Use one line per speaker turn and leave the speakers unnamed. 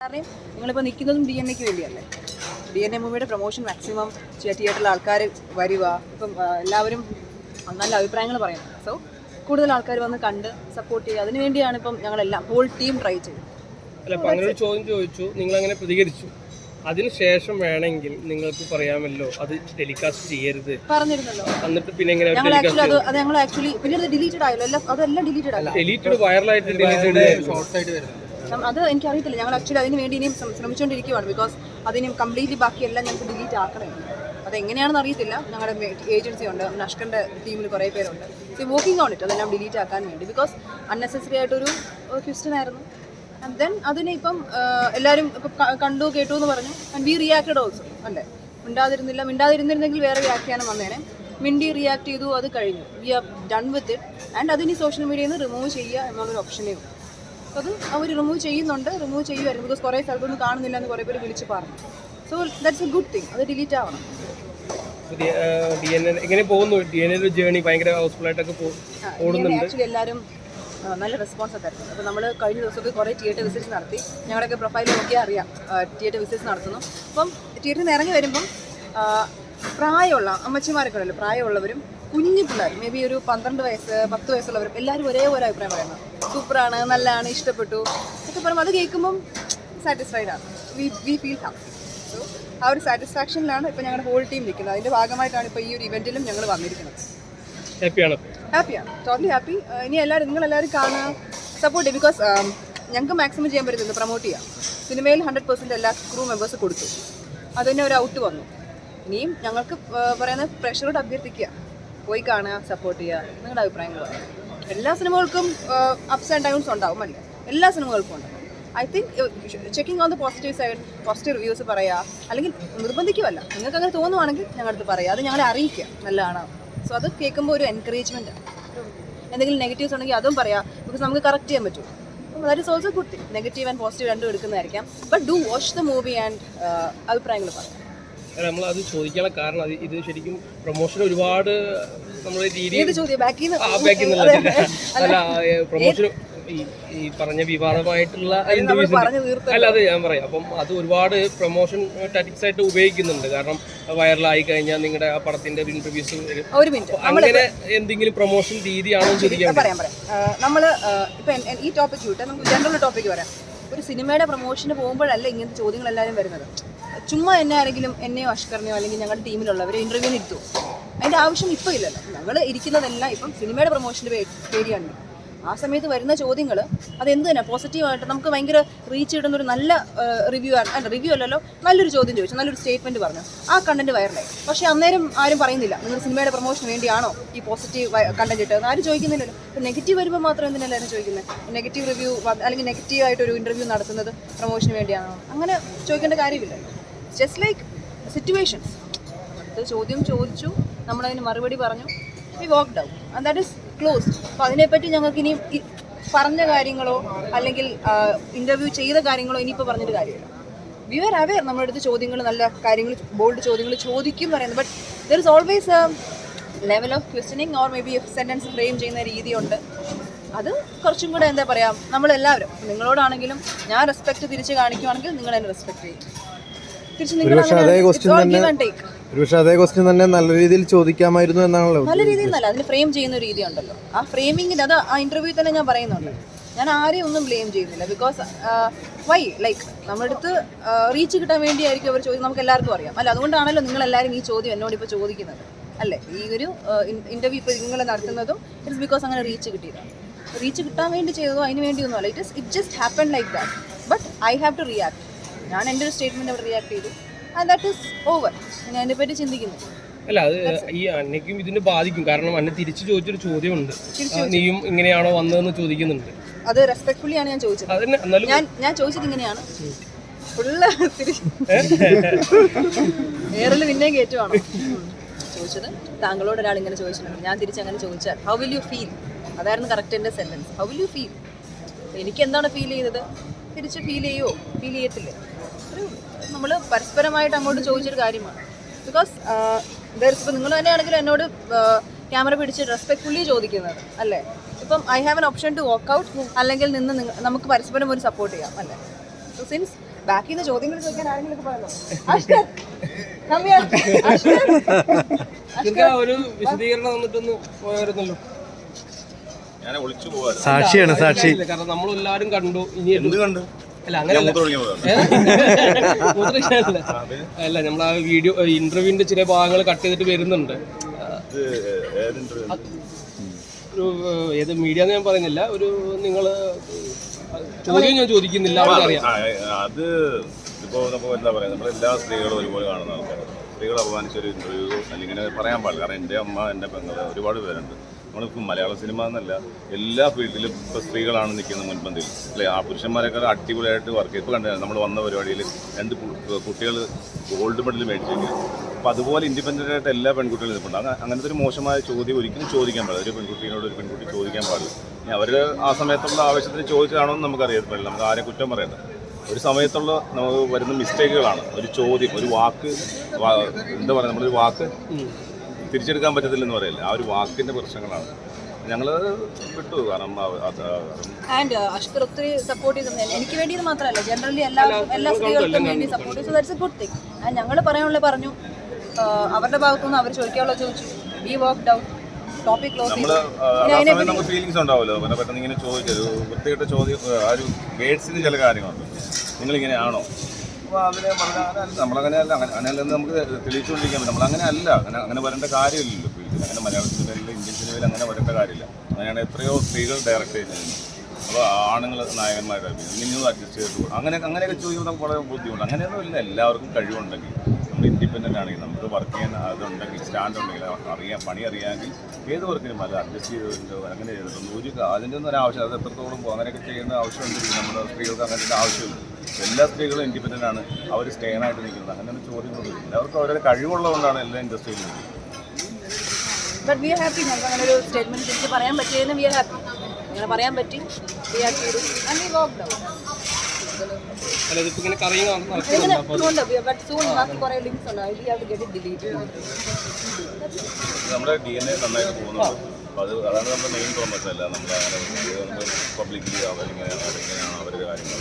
കാരണം നിങ്ങളിപ്പോൾ നിൽക്കുന്നതും ഡി എൻ എക്ക് വേണ്ടിയല്ലേ? ഡി എൻ എ മൂവിയുടെ പ്രൊമോഷൻ മാക്സിമം തിയേറ്ററിൽ ആൾക്കാർ വരിക. ഇപ്പം എല്ലാവരും നല്ല അഭിപ്രായങ്ങൾ പറയുന്നത് സോ കൂടുതൽ ആൾക്കാർ വന്ന് കണ്ട് സപ്പോർട്ട് ചെയ്യുക. അതിന് വേണ്ടിയാണ് ഇപ്പം ഞങ്ങളെല്ലാം ഹോൾ ടീം ട്രൈ ചെയ്തത്.
അല്ല അപ്പൊ അങ്ങനെ ഒരു ചോദ്യം ചോദിച്ചു. നിങ്ങൾ അങ്ങനെ പ്രതികരിച്ചു. അതിനുശേഷം വേണമെങ്കിൽ നിങ്ങൾക്ക് പറയാമല്ലോ അത് ടെലികാസ്റ്റ് ചെയ്യരുത്.
പറഞ്ഞിരുന്നല്ലോ.
എന്നിട്ട് പിന്നെ എങ്ങനെ
ഞങ്ങൾ ആക്ച്വലി അത് അത് ഞങ്ങൾ ആക്ച്വലി പിന്നെ അത് ഡിലീറ്റഡ് ആയല്ലോ. എല്ലാം അതെല്ലാം ഡിലീറ്റഡ് അല്ല
ഡിലീറ്റഡ് വൈറലായിട്ട് ആയിട്ട്
നം- അത് എനിക്കറിയത്തില്ല. ഞങ്ങൾ ആക്ച്വലി അതിന് വേണ്ടി ഇനിയും ശ്രമ- ശ്രമിച്ചുകൊണ്ടിരിക്കുവാണ് ബിക്കോസ് അതിനും കംപ്ലീറ്റ്ലി ബാക്കിയെല്ലാം ഞങ്ങൾക്ക് ഡിലീറ്റ് ആക്കണം. അതെങ്ങനെയാണെന്ന് അറിയത്തില്ല. ഞങ്ങളുടെ ഏജൻസി ഉണ്ട്. നഷ്കറിന്റെ ടീമിൽ കുറേ പേരുണ്ട്. സോ വർക്കിംഗ് ഓൺ ഇറ്റ് അതെല്ലാം ഡിലീറ്റ് ആക്കാൻ വേണ്ടി. ബിക്കോസ് അൺനെസസറി ആയിട്ടൊരു ക്വസ്റ്റ്യൻ ആയിരുന്നു ആൻഡ് ദെൻ അതിനെ ഇപ്പം എല്ലാവരും ഇപ്പം കണ്ടു കേട്ടു എന്ന് പറഞ്ഞു. ആൻഡ് വി റിയാക്റ്റഡ് ഓൾസോ അല്ലേ? മിണ്ടാതിരുന്നില്ല. മിണ്ടാതിരുന്നിരുന്നെങ്കിൽ വേറെ വ്യാഖ്യാനം വന്നേനെ. മിണ്ടി റിയാക്ട് ചെയ്തു. അത് കഴിഞ്ഞു. We are done with it and അതിന് സോഷ്യൽ മീഡിയയിൽ നിന്ന് റിമൂവ് ചെയ്യുക എന്നുള്ളൊരു ഓപ്ഷനേ ഉള്ളൂ അത് അവർ റിമൂവ് ചെയ്യുന്നുണ്ട് റിമൂവ് ചെയ്യുമായിരുന്നു ബിക്കോസ് കുറേ സ്ഥലത്തൊന്നും കാണുന്നില്ല എന്ന് കുറേ പേര് വിളിച്ച് പറഞ്ഞു. So that's a good thing അത് ഡിലീറ്റ് ആവണം.
എങ്ങനെ പോകുന്നു. ജേണി ഭയങ്കര ഹൗസ്ഫുൾ ആയിട്ടൊക്കെ ഓടുന്നുണ്ട്.
ആക്ച്വലി എല്ലാവരും നല്ല റെസ്പോൺസ് തരുന്നത് അപ്പോൾ നമ്മൾ കഴിഞ്ഞ ദിവസമൊക്കെ കുറേ തിയേറ്റർ വിസിറ്റ് നടത്തി. ഞങ്ങളുടെയൊക്കെ പ്രൊഫൈൽ നോക്കിയാൽ അറിയാം. തിയേറ്റർ വിസിറ്റ് നടത്തുന്നു. അപ്പം തിയേറ്ററിൽ നിന്ന് ഇറങ്ങി വരുമ്പം പ്രായമുള്ള അമ്മച്ചിമാരൊക്കെ ഉണ്ടല്ലോ പ്രായമുള്ളവരും കുഞ്ഞു പിള്ളേർ മേ ബി ഒരു പന്ത്രണ്ട് വയസ്സ് പത്ത് വയസ്സുള്ളവരും എല്ലാവരും ഒരേപോലെ അഭിപ്രായം പറയുന്നത്. സൂപ്പറാണ് നല്ലതാണ് ഇഷ്ടപ്പെട്ടു. ഒക്കെ പറയുമ്പോൾ അത് കേൾക്കുമ്പം സാറ്റിസ്ഫൈഡ് ആണ്. We we feel happy so ആ ഒരു സാറ്റിസ്ഫാക്ഷനിലാണ് ഇപ്പോൾ ഞങ്ങളുടെ ഹോൾ ടീം നിൽക്കുന്നത് അതിന്റെ ഭാഗമായിട്ടാണ് ഇപ്പോൾ ഈ ഒരു ഇവന്റിലും ഞങ്ങൾ വന്നിരിക്കുന്നത്.
ഹാപ്പിയാണ്
ഹാപ്പിയാണ് ടോട്ടലി ഹാപ്പി ഇനി എല്ലാവരും നിങ്ങൾ എല്ലാവരും കാണുക സപ്പോർട്ട് ചെയ്യും ബിക്കോസ് ഞങ്ങൾക്ക് മാക്സിമം ചെയ്യാൻ പറ്റുന്നത് പ്രൊമോട്ട് ചെയ്യാം. സിനിമയിൽ ഹൺഡ്രഡ് പെർസെന്റ് എല്ലാ ക്രൂ മെമ്പേഴ്സ് കൊടുത്തു. അതിന് ഒരു ഔട്ട് വന്നു. ഇനിയും ഞങ്ങൾക്ക് പറയുന്ന പ്രഷറോട് അഭ്യർത്ഥിക്കുക. പോയി കാണുക സപ്പോർട്ട് ചെയ്യുക. നിങ്ങളുടെ അഭിപ്രായങ്ങൾ പറയാം എല്ലാ സിനിമകൾക്കും അപ്സ് ആൻഡ് ഡൗൺസ് ഉണ്ടാവും അല്ലേ? എല്ലാ സിനിമകൾക്കും ഉണ്ടാവും. I think checking on the positive side positive reviews പറയുക അല്ലെങ്കിൽ നിർബന്ധിക്കുമല്ല നിങ്ങൾക്ക് അങ്ങനെ തോന്നുവാണെങ്കിൽ ഞങ്ങളടുത്ത് പറയാം. അത് ഞങ്ങളെ അറിയിക്കുക. നല്ലതാണ്? സോ അത് കേൾക്കുമ്പോൾ ഒരു എൻകറേജ്മെന്റ് എന്തെങ്കിലും നെഗറ്റീവ്സ് ഉണ്ടെങ്കിൽ അതും പറയാം. ബിക്കോസ് നമുക്ക് കറക്റ്റ് ചെയ്യാൻ പറ്റും. That is also good thing negative and positive രണ്ടും എടുക്കുന്നതായിരിക്കാം. But do watch the movie and അഭിപ്രായങ്ങൾ പറയാം.
നമ്മൾ അത് ചോദിക്കാനുള്ള കാരണം അത് ഇത് ശരിക്കും പ്രൊമോഷൻ ഒരുപാട് നമ്മുടെ രീതി അല്ല പ്രൊമോഷൻ ഈ പറഞ്ഞ വിവാദമായിട്ടുള്ള അല്ല അതെ ഞാൻ പറയാം. അപ്പം അത് ഒരുപാട് പ്രൊമോഷൻ ടാറ്റിക്സ് ആയിട്ട് ഉപയോഗിക്കുന്നുണ്ട്. കാരണം വൈറലായി കഴിഞ്ഞാൽ നിങ്ങളുടെ ആ പടത്തിന്റെ ഒരു ഇന്റർവ്യൂസ് അങ്ങനെ എന്തെങ്കിലും പ്രൊമോഷൻ രീതിയാണോ ചോദിക്കാൻ
പറയാം പറയാം. നമ്മൾ ഇപ്പം ഈ ടോപ്പിക് വിട്ട് നമുക്ക് ജനറൽ ടോപ്പിക് പറയാം ഒരു സിനിമയുടെ പ്രൊമോഷന് പോകുമ്പോഴല്ല ഇങ്ങനത്തെ ചോദ്യങ്ങൾ എല്ലാവരും വരുന്നത്. ചുമ്മാ എന്നെ ആരെങ്കിലും എന്നെയോ അഷ്കറിനെയോ അല്ലെങ്കിൽ ഞങ്ങളുടെ ടീമിലുള്ളവരെ ഇന്റർവ്യൂവിന് ഇരുത്തു. അതിന്റെ ആവശ്യം ഇപ്പോൾ ഇല്ലല്ലോ. ഞങ്ങൾ ഇരിക്കുന്നതെല്ലാം ഇപ്പം സിനിമയുടെ പ്രൊമോഷന്റെ പേടിയാണ്. ആ സമയത്ത് വരുന്ന ചോദ്യങ്ങൾ അതെന്ത് തന്നെ പോസിറ്റീവായിട്ട് നമുക്ക് ഭയങ്കര റീച്ച് ഇടുന്ന ഒരു നല്ല റിവ്യൂ ആണ്. അല്ല റിവ്യൂ അല്ലല്ലോ. നല്ലൊരു ചോദ്യം ചോദിച്ചു. നല്ലൊരു സ്റ്റേറ്റ്മെന്റ് പറഞ്ഞു. ആ കണ്ടന്റ് വൈറലായി പക്ഷെ അന്നേരം ആരും പറയുന്നില്ല നിങ്ങൾ സിനിമയുടെ പ്രൊമോഷന് വേണ്ടിയാണോ ഈ പോസിറ്റീവ് കണ്ടന്റ് ഇട്ടത്? ആരും ചോദിക്കുന്നില്ലല്ലോ. ഇപ്പം നെഗറ്റീവ് വരുമ്പോൾ മാത്രം എന്തിനല്ല ചോദിക്കുന്നത് നെഗറ്റീവ് റിവ്യൂ അല്ലെങ്കിൽ നെഗറ്റീവ് ആയിട്ട് ഒരു ഇന്റർവ്യൂ നടത്തുന്നത് പ്രൊമോഷന് വേണ്ടിയാണോ? അങ്ങനെ ചോദിക്കേണ്ട കാര്യമില്ലല്ലോ. ജസ്റ്റ് ലൈക്ക് സിറ്റുവേഷൻസ് അടുത്ത ചോദ്യം ചോദിച്ചു. നമ്മളതിന് മറുപടി പറഞ്ഞു. We walk down that is close അപ്പോൾ അതിനെപ്പറ്റി ഞങ്ങൾക്ക് ഇനി പറഞ്ഞ കാര്യങ്ങളോ അല്ലെങ്കിൽ ഇന്റർവ്യൂ ചെയ്ത കാര്യങ്ങളോ ഇനിയിപ്പോൾ പറഞ്ഞിട്ട് കാര്യമില്ല. വി ആർ അവെയർ നമ്മുടെ അടുത്ത് ചോദ്യങ്ങൾ നല്ല കാര്യങ്ങൾ ബോൾഡ് ചോദ്യങ്ങൾ ചോദിക്കും പറയുന്നത്. But there is always level of questioning or maybe sentence frame ചെയ്യുന്ന രീതിയുണ്ട്. അത് കുറച്ചും കൂടെ എന്താ പറയുക നമ്മളെല്ലാവരും നിങ്ങളോടാണെങ്കിലും ഞാൻ റെസ്പെക്ട് തിരിച്ച് കാണിക്കുവാണെങ്കിൽ നിങ്ങൾ എന്നെ റെസ്പെക്ട് ചെയ്യും.
ഒരുപക്ഷെ അതേ ക്വസ്റ്റ്യൻ തന്നെ നല്ല രീതിയിൽ ചോദിക്കാമായിരുന്നു എന്നാണല്ലോ
നല്ല രീതിയിൽ നല്ല അതിന് ഫ്രെയിം ചെയ്യുന്ന ഒരു രീതി ഉണ്ടല്ലോ. ആ ഫ്രെയിമിങ്ങിന് അത് ആ ഇന്റർവ്യൂ തന്നെ ഞാൻ പറയുന്നുണ്ട്. ഞാൻ ആരെയും ഒന്നും ബ്ലെയിം ചെയ്യുന്നില്ല. ബിക്കോസ് വൈ ലൈക്ക് നമ്മുടെ അടുത്ത് റീച്ച് കിട്ടാൻ വേണ്ടിയായിരിക്കും അവർ ചോദ്യം നമുക്ക് എല്ലാവർക്കും അറിയാം. അല്ല അതുകൊണ്ടാണല്ലോ നിങ്ങൾ എല്ലാവരും ഈ ചോദ്യം എന്നോട് ഇപ്പോൾ ചോദിക്കുന്നത്. അല്ലേ? ഈ ഒരു ഇന്റർവ്യൂ ഇപ്പോൾ നിങ്ങൾ നടത്തുന്നതും ഇറ്റ്സ് ബിക്കോസ് അങ്ങനെ റീച്ച് കിട്ടിയതാണ്. റീച്ച് കിട്ടാൻ വേണ്ടി ചെയ്തതോ അതിന് വേണ്ടിയൊന്നും അല്ല it is it just happen like that but I have to react ഞാൻ എന്റെ ഒരു സ്റ്റേറ്റ്മെന്റ് അവിടെ റിയാക്ട് ചെയ്തു. ദാറ്റ് ഇസ് ഓവർ ഞാൻ അതിനെപ്പറ്റി ചിന്തിക്കുന്നു.
അല്ല അത് ഈ അന്നയ്ക്കും ഇതിന് ബാധിക്കും. കാരണം അന്നെ തിരിച്ചു ചോദിച്ചൊരു ചോദ്യമുണ്ട്. നീയും ഇങ്ങനെയാണോ വന്നതെന്ന് ചോദിക്കുന്നുണ്ട്.
അത് റെസ്പെക്ട്ഫുള്ളി ആണ് ഞാൻ ചോദിച്ചത്.
അതിന്
ഞാൻ ഞാൻ ചോദിച്ചത് ഇങ്ങനെയാണ്. ഫുള്ള് ഏറിൽ പിന്നെയും കയറ്റുവാണ്. ചോദിച്ചത് താങ്കളോട് ഒരാൾ ഇങ്ങനെ ചോദിച്ചിട്ടുണ്ട്. ഞാൻ തിരിച്ചങ്ങനെ ചോദിച്ചാൽ ഹൗ വിൽ യു ഫീൽ അതായിരുന്നു കറക്റ്റ് എന്റെ sentence how will you feel എനിക്ക് എന്താണ് ഫീൽ ചെയ്തത്? തിരിച്ച് ഫീൽ ചെയ്യുമോ ഫീൽ ചെയ്യത്തില്ലേ? നമ്മൾ പരസ്പരമായിട്ട് അങ്ങോട്ട് ചോദിച്ചൊരു കാര്യമാണ്. ബിക്കോസ് ഇപ്പോൾ നിങ്ങൾ തന്നെയാണെങ്കിലും എന്നോട് ക്യാമറ പിടിച്ച് റെസ്പെക്ട്ഫുള്ളി ചോദിക്കുന്നത് അല്ലേ? ഇപ്പം I have an option to work out അല്ലെങ്കിൽ നിന്ന് നമുക്ക് പരസ്പരം ഒരു സപ്പോർട്ട് ചെയ്യാം അല്ലേ? സോ സിൻസ് ബാക്കിൽ നിന്ന് ചോദ്യങ്ങൾ ചോദിക്കാൻ ആരെങ്കിലും പറയുന്നു?
ഒരു വിശദീകരണം പോയായിരുന്നല്ലോ.
സാക്ഷിയാണ് സാക്ഷി.
കാരണം നമ്മളെല്ലാരും കണ്ടു ഇനി
എന്ത് കണ്ട്?
അല്ല അങ്ങനെ അല്ല നമ്മൾ ആ വീഡിയോ ഇന്റർവ്യൂവിന്റെ ചില ഭാഗങ്ങൾ കട്ട് ചെയ്തിട്ട് വരുന്നുണ്ട്? ഒരു ഏത് മീഡിയ എന്ന് ഞാൻ പറയുന്നില്ല. ഒരു നിങ്ങൾ ചോദ്യം ഞാൻ ചോദിക്കുന്നില്ല
അത് ഇപ്പോ നമ്മൾ എന്താ പറയാ നമ്മളെല്ലാ സ്ത്രീകളും ഒരുപോലെ കാണുന്ന ആൾക്കാരാണ്. സ്ത്രീകൾ അപമാനിച്ച ഒരു ഇന്റർവ്യൂ അല്ലെങ്കിൽ പറയാൻ പാടില്ല. കാരണം എന്റെ അമ്മ എന്റെ പെങ്ങൾ ഒരുപാട് പേരുണ്ട്. നമ്മളിപ്പോൾ മലയാള സിനിമ എന്നല്ല എല്ലാ ഫീൽഡിലും ഇപ്പോൾ സ്ത്രീകളാണ് നിൽക്കുന്നത് മുൻപന്തിയിൽ. അല്ലേ ആ പുരുഷന്മാരെക്കാൾ അടിപൊളിയായിട്ട് വർക്ക് ഇപ്പോൾ കണ്ടു നമ്മൾ വന്ന പരിപാടിയിൽ രണ്ട് കുട്ടികൾ ഗോൾഡ് മെഡൽ മേടിച്ചെങ്കിൽ അപ്പോൾ അതുപോലെ ഇൻഡിപെൻഡന്റ് ആയിട്ട് എല്ലാ പെൺകുട്ടികളും നിൽപ്പുണ്ട്. അങ്ങ- അങ്ങനത്തെ ഒരു മോശമായ ചോദ്യം ഒരിക്കലും ചോദിക്കാൻ പാടില്ല. ഒരു പെൺകുട്ടിയോട് ഒരു പെൺകുട്ടി ചോദിക്കാൻ പാടില്ല. അവർ ആ സമയത്തുള്ള ആവശ്യത്തിന് ചോദിച്ചതാണോ എന്ന് നമുക്ക് അറിയാൻ പാടില്ല നമുക്ക് ആരെ കുറ്റം പറയണ്ട. ഒരു സമയത്തുള്ള നമുക്ക് വരുന്ന മിസ്റ്റേക്കുകളാണ്. ഒരു ചോദ്യം ഒരു വാക്ക് എന്താ പറയുക നമ്മളൊരു വാക്ക് തിരിച്ചെടുക്കാൻ പറ്റത്തില്ലെന്ന് പറയില്ല? ആ ഒരു വാക്കിന്റെ പ്രശ്നങ്ങളാണ്. ഞങ്ങൾ വിട്ടു കാരണം
ആൻഡ് അഷ്കർ ഒത്തിരി സപ്പോർട്ട് ചെയ്തിരുന്നു. എനിക്ക് വേണ്ടി ഇത് മാത്രമല്ല ജനറലി എല്ലാ എല്ലാ സ്ത്രീകൾക്കും വേണ്ടി സപ്പോർട്ട് ചെയ്തു that's a good thing and ഞങ്ങൾ പറയാനുള്ള പറഞ്ഞു ആ, അവരുടെ ഭാഗത്തുനിന്ന് അവർ ചോദിക്കാനുള്ള ചോദിച്ചു we work out topic close
സമയം നമുക്ക് ഫീലിങ്സ് ഉണ്ടാവുമല്ലോ. പിന്നെ പെട്ടെന്ന് ഇങ്ങനെ ചോദിച്ചൊരു വൃത്തികെട്ട ചോദ്യം ആ ഒരു വേഡ്സിന് ചില കാര്യങ്ങളുണ്ട്. നിങ്ങളിങ്ങനെയാണോ? അപ്പോൾ അതിനെ പറഞ്ഞാൽ അങ്ങനെയല്ല നമ്മളങ്ങനെയല്ല അങ്ങനെ അങ്ങനെയല്ലെന്ന് നമുക്ക് തെളിയിച്ചുകൊണ്ടിരിക്കാൻ പറ്റും നമ്മളങ്ങനെ അല്ല അങ്ങനെ അങ്ങനെ വരേണ്ട കാര്യമില്ലല്ലോ ഫീൽഡിൽ അങ്ങനെ മലയാള സിനിമയിൽ ഇന്ത്യൻ സിനിമയിൽ അങ്ങനെ വരേണ്ട കാര്യമില്ല. അങ്ങനെയാണ് എത്രയോ സ്ത്രീകൾ ഡയറക്റ്റ് ചെയ്യുന്നത്. അപ്പോൾ ആണുങ്ങൾ നായകന്മാരായിട്ട് നിന്നും അഡ്ജസ്റ്റ് ചെയ്തിട്ട്. അങ്ങനെ അങ്ങനെയൊക്കെ ചോദിക്കുമ്പോൾ നമുക്ക് വളരെ ബുദ്ധിമുട്ട് അങ്ങനെയൊന്നും ഇല്ല. എല്ലാവർക്കും കഴിവുണ്ടെങ്കിൽ. നമ്മൾ ഇൻഡിപെൻഡന്റ് ആണെങ്കിൽ നമുക്ക് വർക്ക് ചെയ്യാൻ അതുണ്ടെങ്കിൽ സ്റ്റാൻഡ് ഉണ്ടെങ്കിൽ അറിയാം പണി അറിയാമെങ്കിൽ ഏത് വർക്കിനും അത് അഡ്ജസ്റ്റ് ചെയ്തിട്ടുണ്ടോ അങ്ങനെ ചെയ്തിട്ടുണ്ട് ഒരു അതിന്റെ ഒന്നും ഒരു ആവശ്യം അത് എത്രത്തോളം അങ്ങനെയൊക്കെ ചെയ്യുന്ന ആവശ്യമുണ്ടെങ്കിൽ നമ്മുടെ സ്ത്രീകൾക്ക് അങ്ങനത്തെ ആവശ്യമില്ല. എല്ലാ സ്ത്രീകളും ഇൻഡിപെൻഡന്റ് ആണ്. അവർ സ്റ്റേണായിട്ട് നിൽക്കുന്നത്. അങ്ങനെ ചോദ്യമൊന്നും എല്ലാവർക്കും അവരുടെ കഴിവുള്ളതുകൊണ്ടാണ് എല്ലാ ഇൻഡസ്ട്രിയിലും
ഒരു പറയാൻ പറ്റിയതിന് പറയാൻ പറ്റി.
അല്ല ഇതിപ്പോ ഇങ്ങനെ
നമ്മുടെ ഡി എൻ എ നന്നായിട്ട് പോകുന്നുണ്ട്. അപ്പോൾ അത് അതാണ് നമ്മുടെ മെയിൻ പ്രോമസ് അല്ല. നമ്മൾ പബ്ലിക്കിലി പബ്ലിക്കലി അവരിങ്ങനെ അവരിങ്ങനെയാണ് അവരുടെ കാര്യങ്ങൾ.